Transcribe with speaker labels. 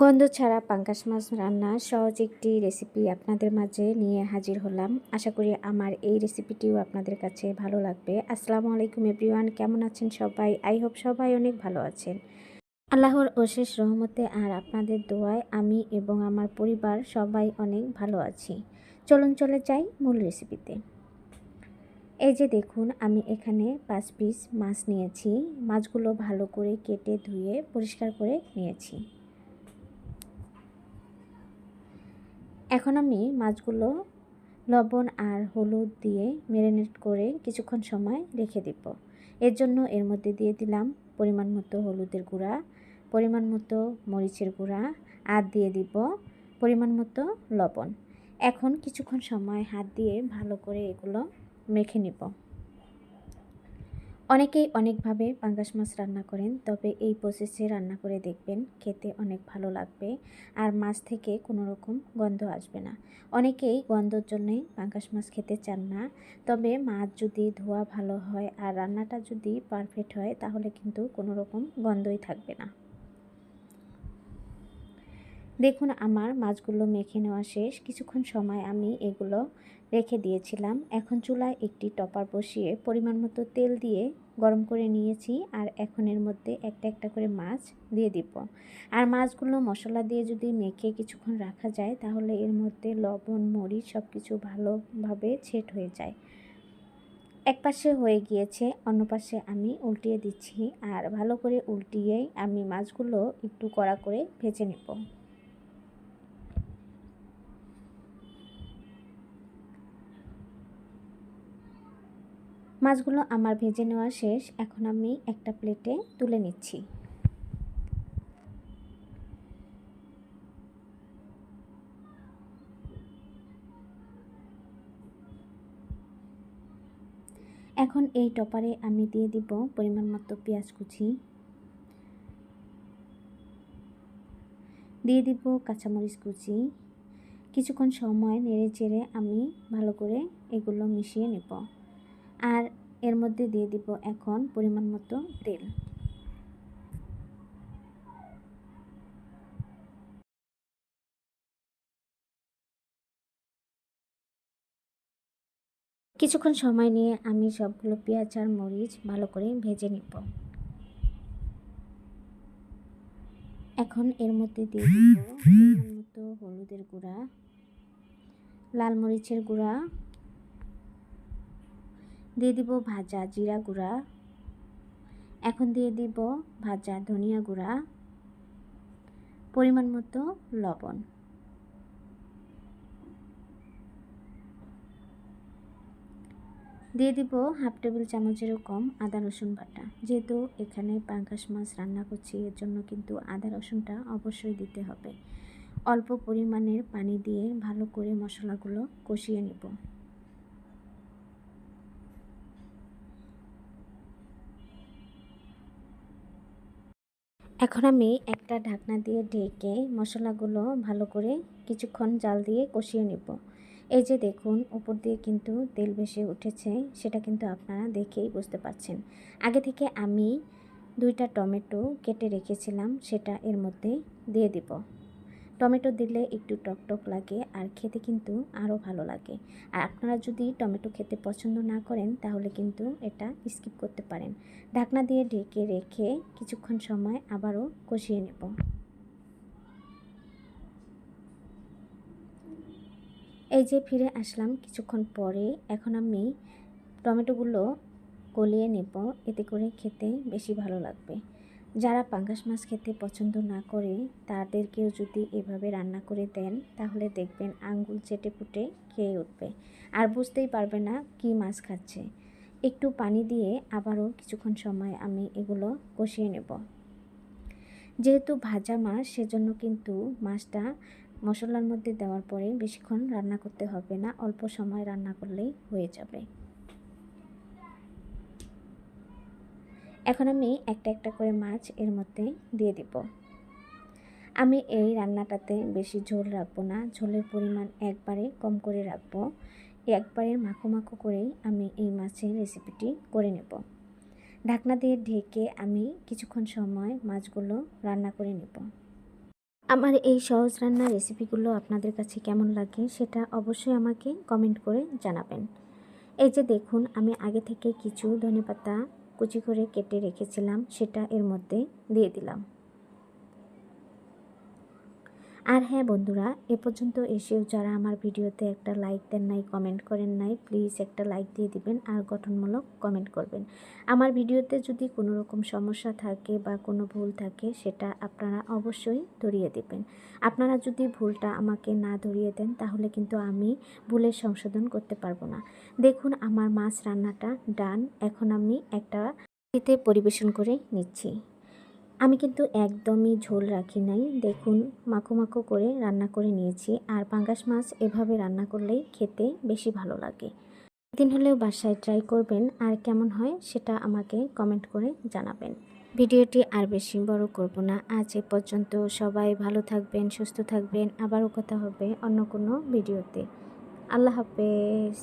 Speaker 1: গন্ধ ছাড়া পাঙ্কাশ মাছ রান্নার সহজ একটি রেসিপি আপনাদের মাঝে নিয়ে হাজির হলাম। আশা করি আমার এই রেসিপিটিও আপনাদের কাছে ভালো লাগবে। আসসালামু আলাইকুম এভরিওয়ান কেমন আছেন সবাই? আই হোপ সবাই অনেক ভালো আছেন। আল্লাহর অশেষ রহমতে আর আপনাদের দোয়ায় আমি এবং আমার পরিবার সবাই অনেক ভালো আছি। চলুন চলে যাই মূল রেসিপিতে এই যে দেখুন, আমি এখানে পাঁচ পিস মাছ নিয়েছি। মাছগুলো ভালো করে কেটে ধুয়ে পরিষ্কার করে নিয়েছি। এখন আমি মাছগুলো লবণ আর হলুদ দিয়ে ম্যারিনেট করে কিছুক্ষণ সময় রেখে দিব। এর জন্য এর মধ্যে দিয়ে দিলাম পরিমাণ মতো হলুদের গুঁড়া, পরিমাণ মতো মরিচের গুঁড়া আর দিয়ে দিব পরিমাণ মতো লবণ। এখন কিছুক্ষণ সময় হাত দিয়ে ভালো করে এগুলো মেখে নিব। অনেকেই অনেকভাবে পাঙ্গাস মাছ রান্না করেন, তবে এই প্রসেসে রান্না করে দেখবেন খেতে অনেক ভালো লাগবে আর মাছ থেকে কোনো রকম গন্ধ আসবে না। অনেকেই গন্ধর জন্যই পাঙ্গাস মাছ খেতে চান না, তবে মাছ যদি ধোয়া ভালো হয় আর রান্নাটা যদি পারফেক্ট হয়, তাহলে কিন্তু কোনো রকম গন্ধই থাকবে না। দেখুন, আমার মাছগুলো মেখে নেওয়া শেষ। কিছুক্ষণ সময় আমি এগুলো রেখে দিয়েছিলাম। এখন চুলায় একটি টপার বসিয়ে পরিমাণ মতো তেল দিয়ে গরম করে নিয়েছি আর এখন এর মধ্যে একটা একটা করে মাছ দিয়ে দিব। আর মাছগুলো মশলা দিয়ে যদি মেখে কিছুক্ষণ রাখা যায়, তাহলে এর মধ্যে লবণ, মরিচ সব কিছু ভালোভাবে ছেট হয়ে যায়। এক পাশে হয়ে গিয়েছে, অন্য পাশে আমি উল্টিয়ে দিচ্ছি। আর ভালো করে উল্টিয়েই আমি মাছগুলো একটু কড়া করে ভেজে নেব। মাছগুলো আমার ভেজে নেওয়া শেষ। এখন আমি একটা প্লেটে তুলে নিচ্ছি। এখন এই টপারে আমি দিয়ে দিব পরিমাণ মতো পেঁয়াজ কুচি। দিয়ে দিব কাঁচামরিচ কুচি। কিছুক্ষণ সময় নেড়ে চেড়ে আমি ভালো করে এগুলো মিশিয়ে নেব। আর এর মধ্যে দিয়ে দিব এখন পরিমাণ মতো তেল। কিছুক্ষণ সময় নিয়ে আমি সবগুলো পেঁয়াজ আর মরিচ ভালো করে ভেজে নিব। এখন এর মধ্যে দিয়ে দিব মতো হলুদের গুঁড়া, লাল মরিচের গুঁড়া দিয়ে দিব ভাজা জিরা গুঁড়া। এখন দিয়ে দিব ভাজা ধনিয়া গুঁড়া। পরিমাণ মতো লবণ। দিয়ে দিব হাফ টেবিল চামচেরও কম আদা রসুন বাটা। যেহেতু এখানে পাঙ্কাশ মাছ রান্না করছি, এর জন্য কিন্তু আদা রসুনটা অবশ্যই দিতে হবে। অল্প পরিমাণের পানি দিয়ে ভালো করে মশলাগুলো কষিয়ে নেব। এখন আমি একটা ঢাকনা দিয়ে ঢেকে মশলাগুলো ভালো করে কিছুক্ষণ জাল দিয়ে কষিয়ে নেব। এই যে দেখুন, উপর দিয়ে কিন্তু তেল ভেসে উঠেছে, সেটা কিন্তু আপনারা দেখেই বুঝতে পারছেন। আগে থেকে আমি দুইটা টমেটো কেটে রেখেছিলাম, সেটা এর মধ্যে দিয়ে দিব। টমেটো দিলে একটু টক টক লাগে আর খেতে কিন্তু আরও ভালো লাগে। আর আপনারা যদি টমেটো খেতে পছন্দ না করেন, তাহলে কিন্তু এটা স্কিপ করতে পারেন। ঢাকনা দিয়ে ঢেকে রেখে কিছুক্ষণ সময় আবারও কষিয়ে নেব। এই যে ফিরে আসলাম কিছুক্ষণ পরে, এখন আমি টমেটোগুলো গলিয়ে নেব। এতে করে খেতে বেশি ভালো লাগবে। যারা পাঙ্গাস মাছ খেতে পছন্দ না করে, তাদেরকেও যদি এভাবে রান্না করে দেন, তাহলে দেখবেন আঙ্গুল চেটে পুটে খেয়ে উঠবে। আর বুঝতেই পারবে না কি মাছ খাচ্ছে। একটু পানি দিয়ে আবারও কিছুক্ষণ সময় আমি এগুলো কষিয়ে নেব। যেহেতু ভাজা মাছ, সেজন্য কিন্তু মাছটা মশলার মধ্যে দেওয়ার পরে বেশিক্ষণ রান্না করতে হবে না, অল্প সময় রান্না করলেই হয়ে যাবে। এখন আমি একটা একটা করে মাছ এর মধ্যে দিয়ে দিব। আমি এই রান্নাটাতে বেশি ঝোল রাখব না, ঝোলের পরিমাণ একবারে কম করে রাখব। একবারে মাখো মাখো করেই আমি এই মাছের রেসিপিটি করে নেব। ঢাকনা দিয়ে ঢেকে আমি কিছুক্ষণ সময় মাছগুলো রান্না করে নেব। আমার এই সহজ রান্নার রেসিপিগুলো আপনাদের কাছে কেমন লাগে সেটা অবশ্যই আমাকে কমেন্ট করে জানাবেন। এই যে দেখুন, আমি আগে থেকে কিছু ধনেপাতা কুচি করে কেটে রেখেছিলাম সেটা এর মধ্যে দিয়ে দিলাম। আর হ্যাঁ বন্ধুরা, এ পর্যন্ত এসেও যারা আমার ভিডিওতে একটা লাইক দেন নাই কমেন্ট করেন নাই প্লিজ একটা লাইক দিয়ে দিবেন আর গঠনমূলক কমেন্ট করবেন। আমার ভিডিওতে যদি কোনো রকম সমস্যা থাকে বা কোনো ভুল থাকে, সেটা আপনারা অবশ্যই ধরিয়ে দেবেন। আপনারা যদি ভুলটা আমাকে না ধরিয়ে দেন, তাহলে কিন্তু আমি ভুলের সংশোধন করতে পারব না। দেখুন, আমার মাছ রান্নাটা ডান এখন আমি একটা পরিবেশন করে নিচ্ছি। আমি কিন্তু একদমই ঝোল রাখি নাই। দেখুন, মাখো মাখো করে রান্না করে নিয়েছি। আর পাঙ্গাস মাছ এভাবে রান্না করলেই খেতে বেশি ভালো লাগে। দিন হলেও বাসায় ট্রাই করবেন আর কেমন হয় সেটা আমাকে কমেন্ট করে জানাবেন। ভিডিওটি আর বেশি বড় করব না। আজ এ পর্যন্ত সবাই ভালো থাকবেন, সুস্থ থাকবেন। আবারও কথা হবে অন্য কোনো ভিডিওতে। আল্লাহ হাফেজ।